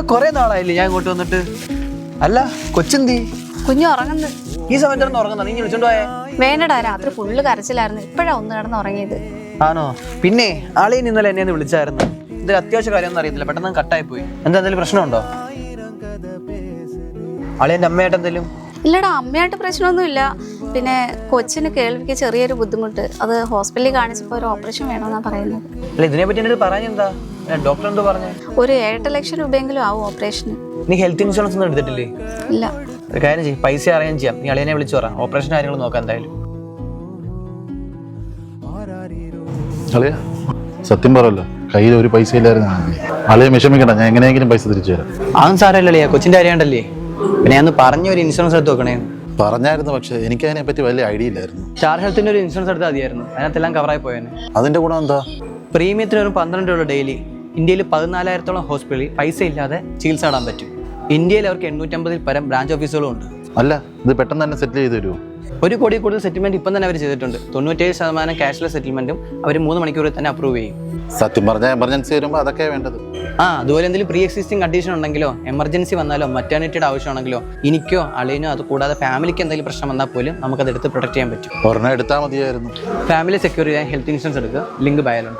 ഇപ്പൊ കൊറേ നാളായില്ലേ ഞാൻ ഇങ്ങോട്ട് വന്നിട്ട്? അല്ല കൊച്ചെന്തി? കുഞ്ഞു ഉറങ്ങുന്നു. ഈ സമയത്തൊന്നും ഉറങ്ങുന്ന? നീ വിളിച്ചോണ്ട് പോയേ? വേണ്ടടാ രാത്രി ഫുള്ള് കരച്ചിലായിരുന്നു. ഇപ്പോഴാ ഒന്ന് കിടന്ന് ഉറങ്ങിയത്. ആണോ? പിന്നെ ആളെയും ഇന്നലെ എന്നെ ഒന്ന് വിളിച്ചായിരുന്നു. ഇത് അത്യാവശ്യ കാര്യമൊന്നും അറിയത്തില്ല. പെട്ടെന്ന് കട്ടായി പോയി എന്താ എന്തെങ്കിലും പ്രശ്നമുണ്ടോ? ആളെന്റെ അമ്മയായിട്ട് എന്തെങ്കിലും? ഇല്ലടാ അമ്മയായിട്ട് പ്രശ്നമൊന്നുമില്ല. പിന്നെ കൊച്ചിന് കേൾവിക്ക് ചെറിയൊരു ബുദ്ധിമുട്ട്. അത് ഹോസ്പിറ്റലിൽ കാണിച്ചപ്പോൾ ഒരു ഓപ്പറേഷൻ വേണമെന്നാണ് പറയുന്നത്. അല്ല ഇതിനെ പറ്റി എന്നോട് പറഞ്ഞെന്താ? ഡോക്ടർ എന്തോ പറഞ്ഞേ? ഒരു ഏഴെട്ട് ലക്ഷം രൂപയെങ്കിലും ആവും ഓപ്പറേഷന്. നീ ഹെൽത്ത് ഇൻഷുറൻസ് ഒന്നും എടുത്തിട്ടില്ലേ? ഇല്ല. ഒരു കാര്യം ചെയ്യും പൈസ അറേഞ്ച് ചെയ്യാം. നീ അളിയനെ വിളിച്ചു പറ. ഓപ്പറേഷൻ കാര്യങ്ങൾ നോക്കാം എന്തായാലും. അളിയ സത്യം പറയല്ലോ. കയ്യിൽ ഒരു പൈസ ഇല്ലായിരുന്നു. അളിയെ വിഷമിക്കണ്ട ഞാൻ എങ്ങനെയെങ്കിലും പൈസ തിരിച്ചു തരാം. അതൊന്നും അളിയ കൊച്ചിന്റെ അറിയാണ്ടല്ലേ പിന്നെ ഞാൻ പറഞ്ഞ ഒരു ഇൻഷുറൻസ് എടുത്ത് വെക്കണേ. പറഞ്ഞായിരുന്നു പക്ഷെ എനിക്ക് അതിനെ പറ്റി വലിയ ഐഡിയ ഇല്ലായിരുന്നു. സ്റ്റാർ ഹെൽത്തിന്റെ ഒരു ഇൻഷുറൻസ് എടുത്താൽ മതിയായിരുന്നു. അതിനകത്തെല്ലാം കവറായി പോയേനെ. അതിന്റെ ഗുണം എന്താ? പ്രീമിയത്തിന് ഒരു പന്ത്രണ്ട് രൂപ ഡെയിലി. ഇന്ത്യയിൽ പതിനാലായിരത്തോളം ഹോസ്പിറ്റലിൽ പൈസ ഇല്ലാതെ ചികിത്സ ഇടാൻ പറ്റും. ഇന്ത്യയിൽ അവർക്ക് എണ്ണൂറ്റമ്പതിൽ പരം ബ്രാഞ്ച് ഓഫീസുകളും ഉണ്ട്. അല്ല ഇത് പെട്ടെന്ന് തന്നെ സെറ്റിൽ ചെയ്ത് തരുമോ ഒരു കോടി കൂടുതൽ സെറ്റിൽമെന്റ് ഇപ്പം തന്നെ അവർ ചെയ്തിട്ടുണ്ട്. തൊണ്ണൂറ്റേഴ് ശതമാനം ക്യാഷ്ലെസ് സെറ്റിൽമെന്റും അവർ മൂന്ന് മണിക്കൂറിൽ തന്നെ അപ്രൂവ് ചെയ്യും. സത്യം പറഞ്ഞാൽ എമർജൻസി വരുമ്പോൾ അതൊക്കെ വേണ്ടത്. ആ അതുപോലെ എന്തെങ്കിലും പ്രീ എക്സിസ്റ്റിംഗ് കണ്ടീഷൻ ഉണ്ടെങ്കിലോ എമർജൻസി വന്നാലോ മറ്റേണിറ്റിയുടെ ആവശ്യമാണെങ്കിലോ എനിക്കോ അളിയനോ അത് കൂടാതെ ഫാമിലിക്ക് എന്തെങ്കിലും പ്രശ്നം വന്നാൽ പോലും നമുക്കത് എടുത്ത് പ്രൊട്ടക്ട് ചെയ്യാൻ പറ്റും. ഒരെണ്ണം എടുത്താൽ മതിയായിരുന്നു. ഫാമിലി സെക്യൂരിറ്റി ഹെൽത്ത് ഇൻഷുറൻസ് എടുക്കുക. ലിങ്ക് ബയലുണ്ട്